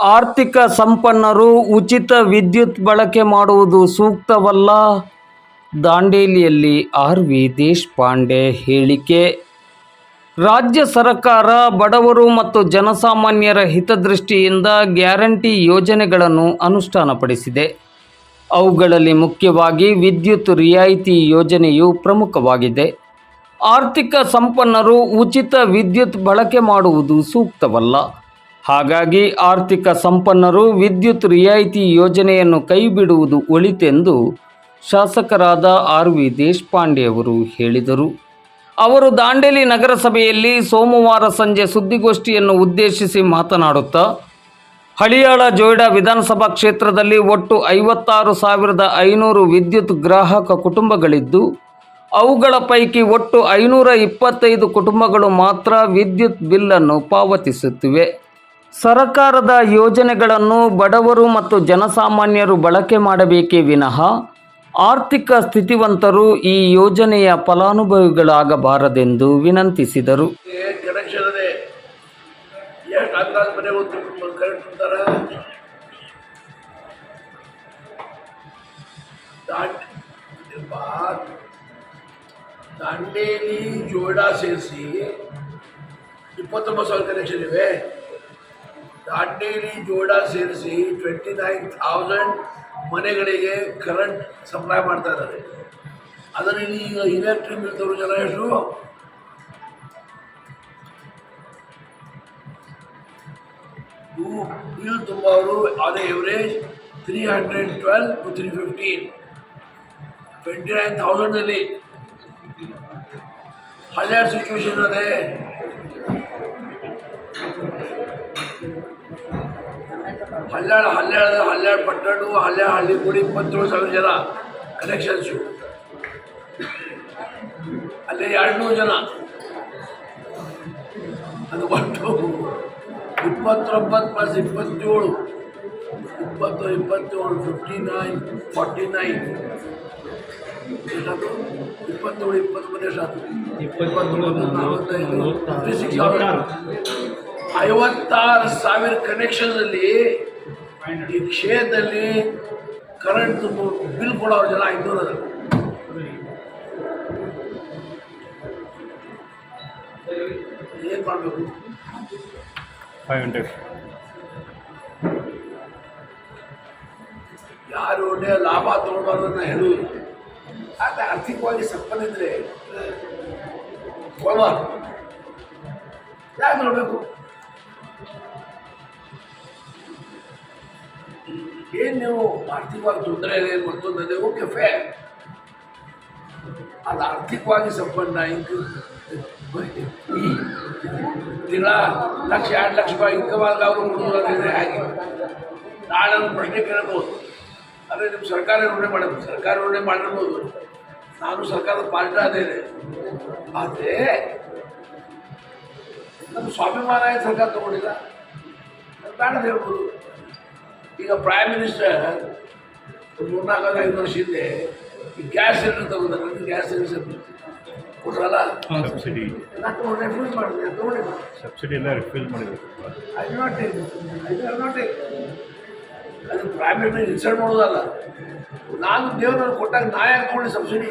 ಆರ್ಥಿಕ ಸಂಪನ್ನರು ಉಚಿತ ವಿದ್ಯುತ್ ಬಳಕೆ ಮಾಡುವುದು ಸೂಕ್ತವಲ್ಲ? ದಾಂಡೇಲಿಯಲ್ಲಿ ಆರ್ ವಿ ದೇಶಪಾಂಡೆ ಹೇಳಿಕೆ. ರಾಜ್ಯ ಸರ್ಕಾರ, ಬಡವರು ಮತ್ತು ಜನಸಾಮಾನ್ಯರ ಹಿತದೃಷ್ಟಿಯಿಂದ ಗ್ಯಾರಂಟಿ ಯೋಜನೆಗಳನ್ನು ಅನುಷ್ಠಾನಪಡಿಸಿದೆ. ಅವುಗಳಲ್ಲಿ ಮುಖ್ಯವಾಗಿ ವಿದ್ಯುತ್ ರಿಯಾಯಿತಿ ಯೋಜನೆಯು ಪ್ರಮುಖವಾಗಿದೆ. ಆರ್ಥಿಕ ಸಂಪನ್ನರು ಉಚಿತ ವಿದ್ಯುತ್ ಬಳಕೆ ಮಾಡುವುದು ಸೂಕ್ತವಲ್ಲ? ಹಾಗಾಗಿ ಆರ್ಥಿಕ ಸಂಪನ್ನರು ವಿದ್ಯುತ್ ರಿಯಾಯಿತಿ ಯೋಜನೆಯನ್ನು ಕೈಬಿಡುವುದು ಒಳಿತೆಂದು ಶಾಸಕರಾದ ಆರ್ ವಿ ದೇಶಪಾಂಡೆ ಅವರು ಹೇಳಿದರು. ಅವರು ದಾಂಡೇಲಿ ನಗರಸಭೆಯಲ್ಲಿ ಸೋಮವಾರ ಸಂಜೆ ಸುದ್ದಿಗೋಷ್ಠಿಯನ್ನು ಉದ್ದೇಶಿಸಿ ಮಾತನಾಡುತ್ತಾ, ಹಳಿಯಾಳ ಜೋಯ್ಡಾ ವಿಧಾನಸಭಾ ಕ್ಷೇತ್ರದಲ್ಲಿ ಒಟ್ಟು ಐವತ್ತಾರು ಸಾವಿರದ ಐನೂರು ವಿದ್ಯುತ್ ಗ್ರಾಹಕ ಕುಟುಂಬಗಳಿದ್ದು, ಅವುಗಳ ಪೈಕಿ ಒಟ್ಟು ಐನೂರ ಇಪ್ಪತ್ತೈದು ಕುಟುಂಬಗಳು ಮಾತ್ರ ವಿದ್ಯುತ್ ಬಿಲ್ಲನ್ನು ಪಾವತಿಸುತ್ತಿವೆ. ಸರಕಾರದ ಯೋಜನೆಗಳನ್ನು ಬಡವರು ಮತ್ತು ಜನಸಾಮಾನ್ಯರು ಬಳಕೆ ಮಾಡಬೇಕೇ ವಿನಃ ಆರ್ಥಿಕ ಸ್ಥಿತಿವಂತರು ಈ ಯೋಜನೆಯ ಫಲಾನುಭವಿಗಳಾಗಬಾರದೆಂದು ವಿನಂತಿಸಿದರು. ದಾಂಡೇಲಿ ಸೇರಿಸಿ ಇಪ್ಪತ್ತೊಂಬತ್ತು ಸಾವಿರ ಕನೆಕ್ಷನ್ ಇವೆ. ದಾಂಡೇಲಿ ಜೋಡ ಸೇರಿಸಿ ಟ್ವೆಂಟಿ ನೈನ್ ಥೌಸಂಡ್ ಮನೆಗಳಿಗೆ ಕರೆಂಟ್ ಸಪ್ಲೈ ಮಾಡ್ತಾ ಇದ್ದಾರೆ. ಅದರಲ್ಲಿ ಈಗ ಇಲೆಕ್ಟ್ರಿಕ್ ಬಿಲ್ ತರೋ ಜನ ಎಷ್ಟು bill ತುಂಬವರು on average three hundred twelve to three fifteen twenty nine ಥೌಸಂಡಲ್ಲಿ ಹಳೆಯ ಸಿಚುವೇಶನ್ ಅದೇ. ಹನ್ನೆರಡು ಹನ್ನೆರಡು ಹನ್ನೆರಡು ಪಟ್ಟಣ ಹನ್ನೆರಡು ಹಳ್ಳಿ ಕೂಡಿ ಇಪ್ಪತ್ತೇಳು ಸಾವಿರ ಜನ ಕನೆಕ್ಷನ್ಸು ಅಲ್ಲಿ ಎರಡು ನೂರು ಜನ ಅದು ಒಟ್ಟು ಇಪ್ಪತ್ತೊಂಬತ್ತು ಪ್ಲಸ್ ಇಪ್ಪತ್ತೇಳು ಇಪ್ಪತ್ತು ಇಪ್ಪತ್ತೇಳು ಫಿಫ್ಟಿ ನೈನ್ ಫಾರ್ಟಿ ನೈನ್ ಎಷ್ಟಾಯ್ತು ಇಪ್ಪತ್ತೇಳು ಇಪ್ಪತ್ತೊಂಬತ್ತು ಎಷ್ಟಾಯ್ತು ಇಪ್ಪತ್ತೊಂಬತ್ತು ನಲವತ್ತೈದು ಫಿಫ್ಟಿ ಸಿಕ್ಸ್ ಐವತ್ತಾರು ಸಾವಿರ ಕನೆಕ್ಷನ್ನಲ್ಲಿ ಈ ಕ್ಷೇತ್ರದಲ್ಲಿ ಕರೆಂಟ್ ಬಿಲ್ ಕೊಡೋರು ಜನ ಅದ. ಏನು ಮಾಡಬೇಕು? ಫೈವ್ ಹಂಡ್ರೆಡ್ ಯಾರು ಒಳ್ಳೆಯ ಲಾಭ ತಗೊಳ್ಬಾರ್ದು ಹೇಳು. ಆದರೆ ಆರ್ಥಿಕವಾಗಿ ಸಂಪನ್ನಿದ್ರೆ ಕೊಡಬಾರ್ದು. ಯಾಕೆ ನೋಡಬೇಕು ಏನು ನೀವು ಆರ್ಥಿಕವಾಗಿ ತೊಂದರೆ ಇದೆ ಮತ್ತೊಂದು ಅದೇ ಓಕೆ ಫೇರ್ ಅದು ಆರ್ಥಿಕವಾಗಿ ಸಂಪನ್ನ ಇಂಕ್ ದಿನ ಲಕ್ಷ, ಎರಡು ಲಕ್ಷ ರೂಪಾಯಿ ಇನ್ಕಮ್ ಆಗ ಅವರು ಕೊಡೋದಾದ್ರೆ ಹೇಗೆ. ನಾಳೆ ಒಂದು ಪ್ರಶ್ನೆ ಕೇಳಬಹುದು ಆದರೆ ನಿಮ್ಮ ಸರ್ಕಾರ ನಿರ್ಣಯ ಮಾಡಬೇಕು ಸರ್ಕಾರ ನಿರ್ಣಯ ಮಾಡಿರ್ಬೋದು. ನಾನು ಸರ್ಕಾರದ ಪಾರ್ಟಿ ಅದೇನೆ ಆದರೆ ನಮ್ಮ ಸ್ವಾಭಿಮಾನ ಸರ್ಕಾರ ತಗೊಂಡಿಲ್ಲ. ಬೇಡ ಹೇಳ್ಬೋದು. ಈಗ ಪ್ರೈಮ್ ಮಿನಿಸ್ಟರ್ ಮೂರು ಮೂರ್ನಾಲ್ಕು ಐದು ವರ್ಷ ಹಿಂದೆ ಈ ಗ್ಯಾಸ್ ಸಿಲಿಂಡರ್ ತಗೊಂಡ್ರೆ ಗ್ಯಾಸ್ ಸಿಲಿಂಡರ್ ಕೊಟ್ರಲ್ಲ? ಸಬ್ಸಿಡಿ ರಿಫ್ಯೂಸ್ ಮಾಡಿದೆ ತಗೊಂಡಿಲ್ಲ ಸಬ್ಸಿಡಿ ಎಲ್ಲ ರಿಫಿಲ್ ಮಾಡಿದೆ ಐ ನಾಟ್ ಐ ಅದು ಪ್ರೈವೇಟ್ ಇನ್ಸಲ್ಟ್ ಮಾಡೋದಲ್ಲ. ನಾನು ದೇವ್ರನ್ನ ಕೊಟ್ಟಾಗ ನಾ ಯಾಕೆ ತೊಗೊಂಡು ಸಬ್ಸಿಡಿ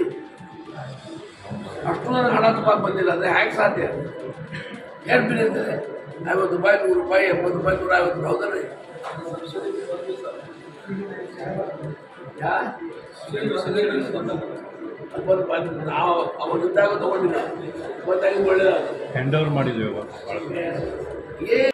ಅಷ್ಟು ನನಗೆ ಹಣ ತುಂಬಕ್ಕೆ ಬಂದಿಲ್ಲ ಅಂದರೆ ಹ್ಯಾಕ್ ಸಾಧ್ಯ? ಏನು ಬಿಲ್ ಐವತ್ತು ರೂಪಾಯಿ ನೂರು ರೂಪಾಯಿ ಎಂಬತ್ತು ರೂಪಾಯಿ ನೂರ ಐವತ್ತು ರೂಪಾಯಿ ಹೌದಲ್ಲ? ನಾವು ಅವಾಗಿದ್ದಾಗ ತೊಗೊಂಡಿಲ್ಲ. ಇವತ್ತಾಗಿ ಒಳ್ಳೆಯದಾಗ ಹ್ಯಾಂಡ್ ಓವರ್ ಏ